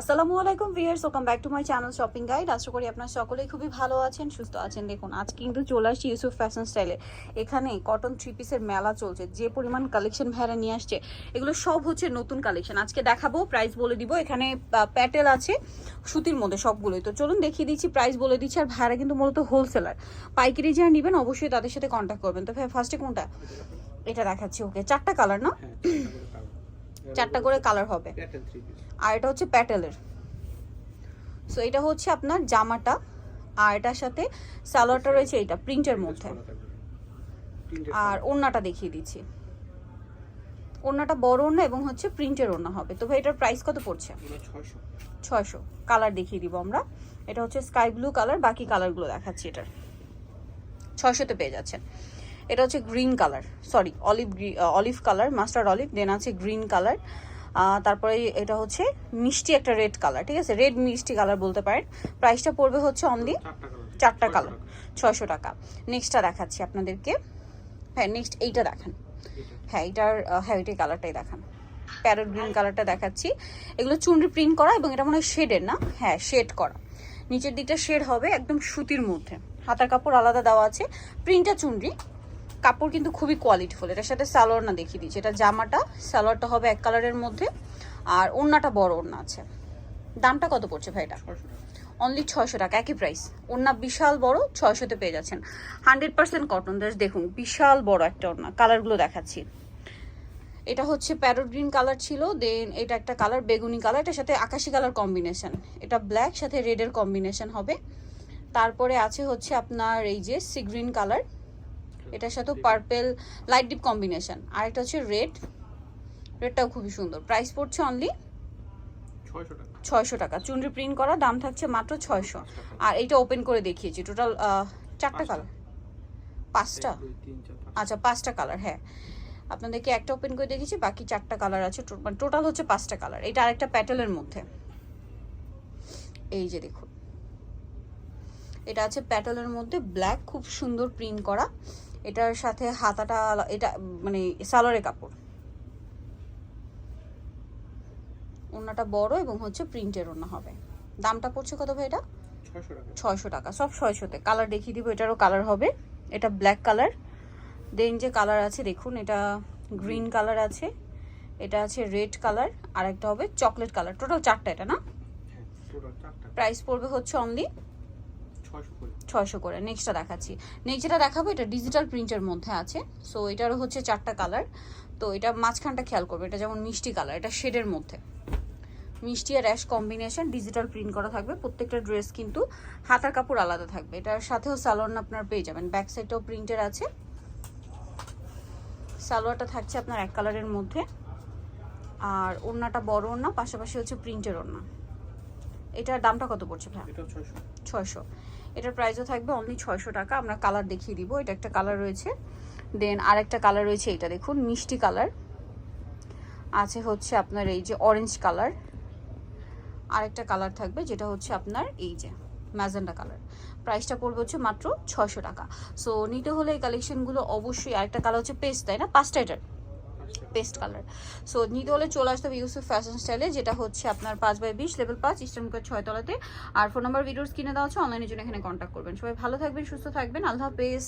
আসসালামু আলাইকুম viewers welcome back to my channel shopping guide আশা করি আপনারা সকলেই খুবই ভালো আছেন, সুস্থ আছেন। দেখুন আজ কিন্তু চলে আসছি ইউসুফ ফ্যাশন স্টাইলে এখানে কটন থ্রি পিসের মেলা চলছে, যে পরিমাণ কালেকশন ভাইরা নিয়ে আসছে, এগুলো সব হচ্ছে নতুন কালেকশন আজকে দেখাবো প্রাইস বলে দিব, এখানে প্যাটেল আছে, সুতির মধ্যে সবগুলোই। তো চলুন দেখিয়ে দিচ্ছি প্রাইস বলে দিচ্ছি, আর ভাইরা কিন্তু মূলত হোলসেলার পাইকারি যারা নেবেন, অবশ্যই তাদের সাথে কন্ট্যাক্ট করবেন। তো ভাই ফার্স্টে কোনটা? এটা দেখাচ্ছি ওকে চারটা কালার না? হ্যাঁ চারটা করে কালার হবে। আর এটা হচ্ছে প্যাটেলের সো এটা হচ্ছে আপনার জামাটা আর এটার সাথে সালোয়ারটা রয়েছে এটা প্রিন্টের মধ্যে। আর ওড়নাটা দেখিয়ে দিচ্ছি। ওড়নাটা বড় ওড়না এবং হচ্ছে প্রিন্টের ওড়না হবে। তো ভাই এটার প্রাইস কত পড়ছে? ছয়শো। কালার দেখিয়ে দিব আমরা। এটা হচ্ছে স্কাই ব্লু কালার বাকি কালারগুলো দেখাচ্ছি এটার। ছয়শোতে পেয়ে যাচ্ছেন। এটা হচ্ছে green colour. Sorry olive olive colour mustard olive then আছে গ্রিন কালার। তারপরে এটা হচ্ছে মিষ্টি একটা রেড কালার ঠিক আছে? রেড মিষ্টি কালার বলতে পারেন। প্রাইসটা পড়বে হচ্ছে অনলি চারটা কালার। ছয়শো টাকা। নেক্সটটা দেখাচ্ছি আপনাদেরকে। হ্যাঁ নেক্সট এইটা দেখান। হ্যাঁ এইটার হ্যাঁ কালারটাই দেখান। প্যারট গ্রিন কালারটা দেখাচ্ছি। এগুলো চুনরি প্রিন্ট করা এবং এটা মনে হয় শেডের না? হ্যাঁ শেড করা। নিচের দিকটা শেড হবে একদম সুতির মধ্যে। হাতার কাপড় আলাদা দেওয়া আছে। প্রিন্টটা চুনরি। কাপড় কিন্তু খুবই কোয়ালিটিফুল এটার সাথে সালোয়ার না দেখিয়ে দিচ্ছি। এটা জামাটা সালোয়ারটা হবে এক কালারের মধ্যে। আর ওড়নাটা বড় ওড়না আছে। দামটা কত পড়ছে ভাই এটা অনলি ছয়শো টাকা একই প্রাইস ওড়না বিশাল বড় ছয়শোতে পেয়ে যাচ্ছেন। হান্ড্রেড পার্সেন্ট কটন জাস্ট দেখুন বিশাল বড় একটা ওড়না। কালারগুলো দেখাচ্ছি। এটা হচ্ছে প্যারোট গ্রিন কালার ছিল দেন এটা একটা কালার বেগুনি কালার এটার সাথে আকাশি কালার কম্বিনেশন এটা ব্ল্যাক সাথে রেডের কম্বিনেশন হবে। তারপরে আছে হচ্ছে আপনার এই যে সি গ্রিন কালার এটার সাথে পার্পেল লাইট ডিপ কম্বিনেশন আর একটা হচ্ছে রেড রেডটাও খুবই সুন্দর। প্রাইস পড়ছে অনলি ছয়শো টাকা। চুনরি প্রিন্ট করা দাম থাকছে মাত্র ছয়শো। আর এইটা ওপেন করে দেখিয়েছি। টোটাল চারটা কালার। পাঁচটা। আচ্ছা পাঁচটা কালার হ্যাঁ। আপনাদেরকে একটা ওপেন করে দেখিয়েছি বাকি চারটা কালার আছে। টো- মানে টোটাল হচ্ছে পাঁচটা কালার। এটা আরেকটা প্যাটেলের মধ্যে। এই যে দেখুন। এটা আছে প্যাটেলের মধ্যে ব্ল্যাক খুব সুন্দর প্রিন্ট করা। এটার সাথে হাতাটা এটা মানে সালোয়ারের কাপড়। ওড়নাটা বড় এবং হচ্ছে প্রিন্টের ওড়না হবে। দামটা পড়ছে কত ভাই এটা? ছয়শো টাকা। সব ছয়শোতে। কালার দেখিয়ে দিব এটারও কালার হবে। এটা ব্ল্যাক কালার। দেন যে কালার আছে দেখুন এটা গ্রিন কালার আছে এটা আছে রেড কালার আর একটা হবে চকলেট কালার। টোটাল চারটা এটা না? হ্যাঁ প্রাইস পড়বে হচ্ছে অনলি ছয়শো করে। নেক্সটটা দেখাচ্ছি। নেক্সট যেটা দেখাবো, এটা ডিজিটাল প্রিন্টের মধ্যে আছে। সো এটারও হচ্ছে চারটা কালার তো এটা মাঝখানটা খেয়াল করবে, এটা যেমন মিষ্টি কালার এটা শেডের মধ্যে। মিষ্টি আর অ্যাশ কম্বিনেশন ডিজিটাল প্রিন্ট করা থাকবে। প্রত্যেকটা ড্রেস কিন্তু হাতার কাপড় আলাদা থাকবে। এটার সাথেও সালোয়ার আপনার পেয়ে যাবেন। ব্যাক সাইডটাও প্রিন্টের আছে। সালোয়ারটা থাকছে আপনার এক কালারের মধ্যে। আর ওড়নাটা বড় ওড়না, পাশাপাশি হচ্ছে প্রিন্টের ওড়না। এটার দামটা কত পড়ছে ভাই এটা ছয়শো। এটার প্রাইসও থাকবে অনলি ছয়শো টাকা। আমরা কালার দেখিয়ে দিব। এটা একটা কালার রয়েছে। দেন আরেকটা কালার রয়েছে এটা দেখুন মিষ্টি কালার আছে হচ্ছে আপনার এই যে অরেঞ্জ কালার আরেকটা কালার থাকবে যেটা হচ্ছে আপনার এই যে ম্যাজেন্ডা কালার প্রাইসটা পড়বে হচ্ছে মাত্র ছয়শো টাকা। সো নিতে হলে এই কালেকশনগুলো অবশ্যই আরেকটা কালার হচ্ছে পেস্ট তাই না? পাঁচটা এটার। পেস্ট কালার সো নিতে হলে চলে আসতে হবে ইউসুফ ফ্যাশন স্টাইলে যেটা হচ্ছে আপনার পাঁচ বাই বিশ লেভেল পাঁচ ইস্টার্ন মুখের ছয়তলাতে আর ফোন নাম্বার ভিডিওস কিনে দেওয়া হচ্ছে অনলাইনের জন্য এখানে কন্ট্যাক্ট করবেন। সবাই ভালো থাকবেন, সুস্থ থাকবেন। আল্লাহ হাফেজ।